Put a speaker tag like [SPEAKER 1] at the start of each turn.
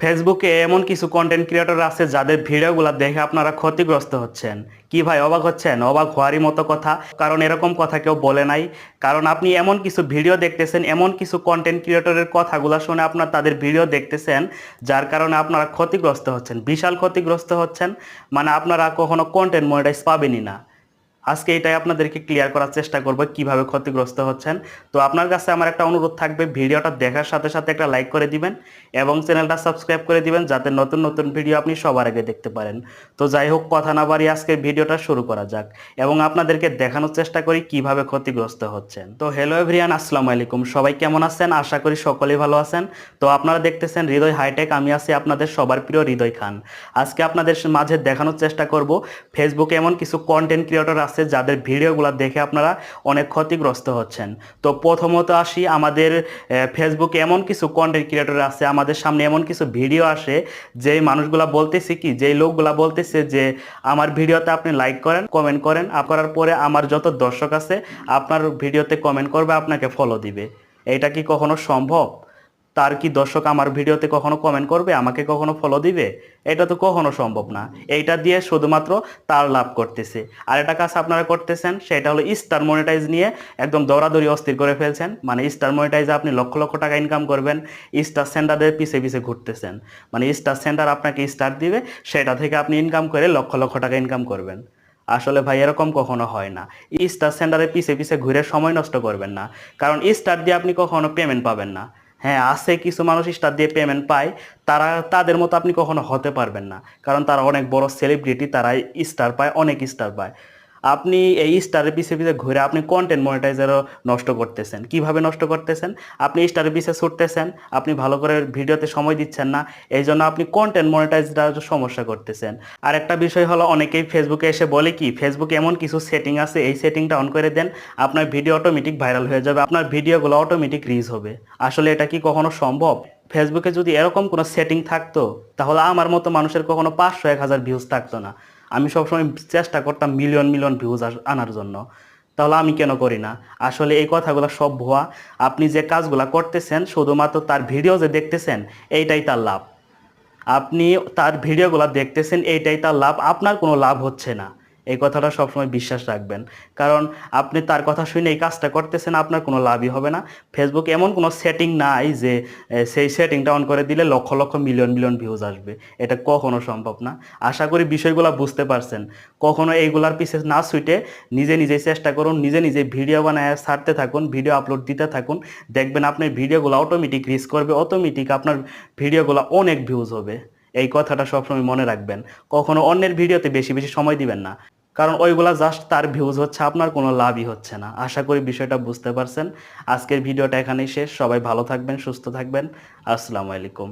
[SPEAKER 1] ফেসবুকে এমন কিছু কন্টেন্ট ক্রিয়েটর আছে যাদের ভিডিওগুলো দেখে আপনারা ক্ষতিগ্রস্ত হচ্ছেন। কি ভাই, অবাক হচ্ছেন? অবাক হওয়ারই মতো কথা। কারণ এরকম কথা কেউ বলে নাই। কারণ আপনি এমন কিছু ভিডিও দেখতেছেন, এমন কিছু কন্টেন্ট ক্রিয়েটরের কথাগুলো শুনে আপনার তাদের ভিডিও দেখতেছেন, যার কারণে আপনারা ক্ষতিগ্রস্ত হচ্ছেন। বিশাল ক্ষতিগ্রস্ত হচ্ছেন। মানে আপনারা কখনো কন্টেন্ট মনিটাইজ পাবেনই না। আজকে এটাই আপনাদেরকে ক্লিয়ার করার চেষ্টা করব কীভাবে ক্ষতিগ্রস্ত হচ্ছেন। তো আপনার কাছে আমার একটা অনুরোধ থাকবে, ভিডিওটা দেখার সাথে সাথে একটা লাইক করে দিবেন এবং চ্যানেলটা সাবস্ক্রাইব করে দিবেন যাতে নতুন নতুন ভিডিও আপনি সবার আগে দেখতে পারেন। তো যাই হোক, কথা না বাড়ি আজকে ভিডিওটা শুরু করা যাক এবং আপনাদেরকে দেখানোর চেষ্টা করি কীভাবে ক্ষতিগ্রস্ত হচ্ছেন। তো হ্যালো এভরিয়ান আসসালামু আলাইকুম। সবাই কেমন আছেন? আশা করি সকলেই ভালো আছেন। তো আপনারা দেখতেছেন হৃদয় হাইটেক আমি আছি আপনাদের সবার প্রিয় হৃদয় খান। আজকে আপনাদের মাঝে দেখানোর চেষ্টা করব ফেসবুকে এমন কিছু কন্টেন্ট ক্রিয়েটর আছে যাদের ভিডিওগুলো দেখে আপনারা অনেক ক্ষতিগ্রস্ত হচ্ছেন। তো প্রথমত আসি, আমাদের ফেসবুকে এমন কিছু কন্টেন্ট ক্রিয়েটর আছে, আমাদের সামনে এমন কিছু ভিডিও আসে যে মানুষগুলা বলতেছে কি যে লোকগুলা বলতেছে যে, আমার ভিডিওতে আপনি লাইক করেন কমেন্ট করেন। করার পরে আমার যত দর্শক আছে, আপনার ভিডিওতে কমেন্ট করবে, আপনাকে ফলো দিবে। এটা কি কখনো সম্ভব? তার কি দর্শক আমার ভিডিওতে কখনো কমেন্ট করবে? আমাকে কখনো ফলো দিবে? এটা তো কখনো সম্ভব না। এইটা দিয়ে শুধুমাত্র তার লাভ করতেছে। আর একটা কাজ আপনারা করতেছেন, সেটা হলো স্টার মনিটাইজ নিয়ে একদম দৌড়াদৌড়ি অস্থির করে ফেলছেন। মানে স্টার মনিটাইজে আপনি লক্ষ লক্ষ টাকা ইনকাম করবেন স্টার সেন্টারের পিছে পিছে ঘুরতেছেন। মানে স্টার সেন্টার আপনাকে স্টার দিবে, সেটা থেকে আপনি ইনকাম করে লক্ষ লক্ষ টাকা ইনকাম করবেন। আসলে ভাই, এরকম কখনো হয় না। স্টার সেন্টারের পিছে পিছে ঘুরে সময় নষ্ট করবেন না। কারণ স্টার দিয়ে আপনি কখনো পেমেন্ট পাবেন না। হ্যাঁ আছে কিছু মানুষ স্টার দিয়ে পেমেন্ট পায়। তারা, তাদের মতো আপনি কখনো হতে পারবেন না। কারণ তারা অনেক বড় সেলিব্রিটি তারা স্টার পায়, অনেক স্টার পায়। আপনি এই স্টারের পিছে পিছে ঘুরে আপনি কন্টেন্ট মনিটাইজারও নষ্ট করতেছেন। কীভাবে নষ্ট করতেছেন? আপনি স্টারের পিছে ছুটতেছেন, আপনি ভালো করে ভিডিওতে সময় দিচ্ছেন না এই জন্য আপনি কন্টেন্ট মনিটাইজটা সমস্যা করতেছেন। আর একটা বিষয় হলো, অনেকেই ফেসবুকে এসে বলে কি ফেসবুকে এমন কিছু সেটিং আছে, এই সেটিংটা অন করে দেন, আপনার ভিডিও অটোমেটিক ভাইরাল হয়ে যাবে, আপনার ভিডিওগুলো অটোমেটিক রিচ হবে। আসলে এটা কি কখনো সম্ভব? ফেসবুকে যদি এরকম কোনো সেটিং থাকতো, তাহলে আমার মতো মানুষের কখনো পাঁচশো, এক হাজার ভিউজ থাকতো না। আমি সবসময় চেষ্টা করতাম মিলিয়ন মিলিয়ন ভিউজ আনার জন্য। তাহলে আমি কেন করি না? আসলে এই কথাগুলো সব ভুয়া। আপনি যে কাজগুলো করতেছেন, শুধুমাত্র তার ভিডিও যে দেখতেছেন, এইটাই তার লাভ। আপনি তার ভিডিওগুলো দেখতেছেন, এইটাই তার লাভ। আপনার কোনো লাভ হচ্ছে না। এই কথাটা সবসময় বিশ্বাস রাখবেন। কারণ আপনি তার কথা শুনে এই কাজটা করতেছেন, আপনার কোনো লাভই হবে না। ফেসবুক এমন কোনো সেটিং নাই যে সেই সেটিংটা অন করে দিলে lakh lakh million million views আসবে। এটা কখনো সম্ভব না। আশা করি বিষয়গুলো বুঝতে পারছেন। কখনো এইগুলার পিছে না ছুটে নিজে নিজেই চেষ্টা করুন, নিজে নিজে ভিডিও বানায় ছাড়তে থাকুন ভিডিও আপলোড দিতে থাকুন। দেখবেন আপনার ভিডিওগুলো অটোমেটিক রিচ করবে অটোমেটিক আপনার ভিডিওগুলো অনেক ভিউজ হবে। এই কথাটা সবসময় মনে রাখবেন। কখনো অন্যের ভিডিওতে বেশি বেশি সময় দিবেন না। কারণ ওইগুলা জাস্ট তার ভিউজ হচ্ছে, আপনার কোনো লাভই হচ্ছে না। আশা করি বিষয়টা বুঝতে পারছেন। আজকের ভিডিওটা এখানেই শেষ। সবাই ভালো থাকবেন, সুস্থ থাকবেন। আসসালামু আলাইকুম।